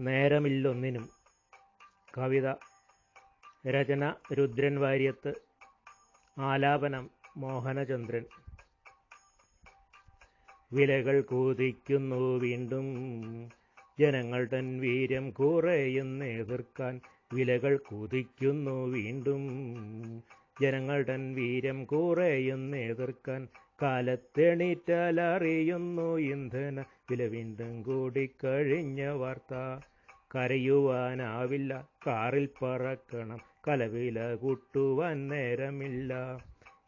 നേരമില്ലൊന്നിനും. കവിത രചന രുദ്രൻ വാര്യത്ത് ആലാപനം മോഹനചന്ദ്രൻ. വിലകൾ കൂതിക്കുന്നു വീണ്ടും. ജനങ്ങൾ തൻ വീര്യം കുറയുന്ന എതിർക്കാൻ വിലകൾ കുതിക്കുന്നു വീണ്ടും. ജനങ്ങൾ വീരം വീര്യം കുറയുന്ന എതിർക്കാൻ കാലത്തെണീറ്റാൽ അറിയുന്നു ഇന്ധന വില വീണ്ടും കൂടിക്കഴിഞ്ഞ വാർത്ത. കരയുവാനാവില്ല കാറിൽ പറക്കണം കലവില കൂട്ടുവാൻ നേരമില്ല.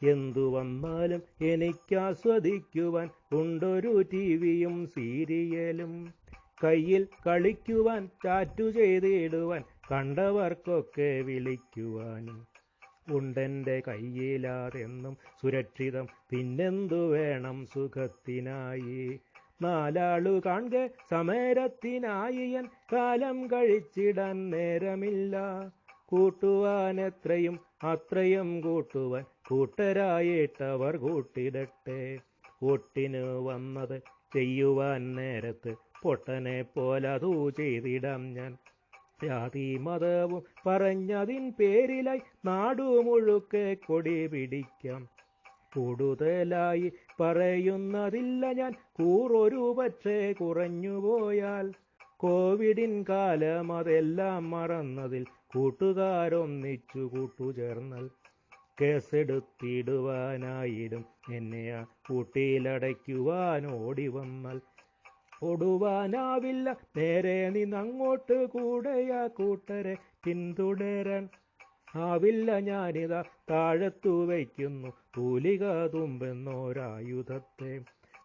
എന്തു വന്നാലും എനിക്കാസ്വദിക്കുവാൻ ഉണ്ടൊരു ടി വിയും സീരിയലും. കയ്യിൽ കളിക്കുവാൻ ചാറ്റു ചെയ്തിടുവാൻ കണ്ടവർക്കൊക്കെ വിളിക്കുവാനും ഉണ്ടെന്റെ കയ്യിലാതെന്നും സുരക്ഷിതം പിന്നെന്തു വേണം സുഖത്തിനായി? നാലാളു കാണെ സമരത്തിനായി എൻ കാലം കഴിച്ചിടാൻ നേരമില്ല. കൂട്ടുവാൻ എത്രയും അത്രയും കൂട്ടുവാൻ കൂട്ടരായിട്ടവർ കൂട്ടിടട്ടെ. ഒട്ടിന് വന്നത് ചെയ്യുവാൻ നേരത്ത് പൊട്ടനെ പോലതു ചെയ്തിടാം ഞാൻ. ജാതി മതവും പറഞ്ഞതിൻ പേരിലായി നാടു മുഴുക്കെ കൊടി പിടിക്കാം. കൂടുതലായി പറയുന്നതില്ല ഞാൻ. കൂറൊരു പക്ഷേ കുറഞ്ഞുപോയാൽ കോവിഡിൻ കാലം അതെല്ലാം മറന്നതിൽ കൂട്ടുകാരൊന്നിച്ചു കൂട്ടുചേർന്നാൽ. കേസെടുത്തിടുവാനായിടും. എന്നെ ആ കൂട്ടിയിലടയ്ക്കുവാൻ ഓടി വന്നാൽ. ഓടുവാനാവില്ല നേരെ നിന്നങ്ങോട്ട് കൂടെയാ കൂട്ടരെ പിന്തുടരാൻ ആവില്ല. ഞാനിതാ താഴത്തു വയ്ക്കുന്നു. തൂലിക തുമ്പെന്നോരായുധത്തെ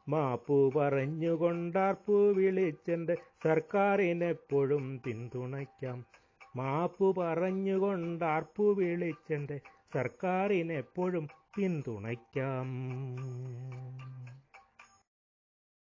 മാപ്പു പറഞ്ഞുകൊണ്ടാർപ്പു വിളിച്ചെന്റെ സർക്കാരിനെപ്പോഴും പിന്തുണയ്ക്കാം. മാപ്പു പറഞ്ഞുകൊണ്ടാർപ്പു വിളിച്ചെന്റെ സർക്കാരിനെപ്പോഴും പിന്തുണയ്ക്കാം.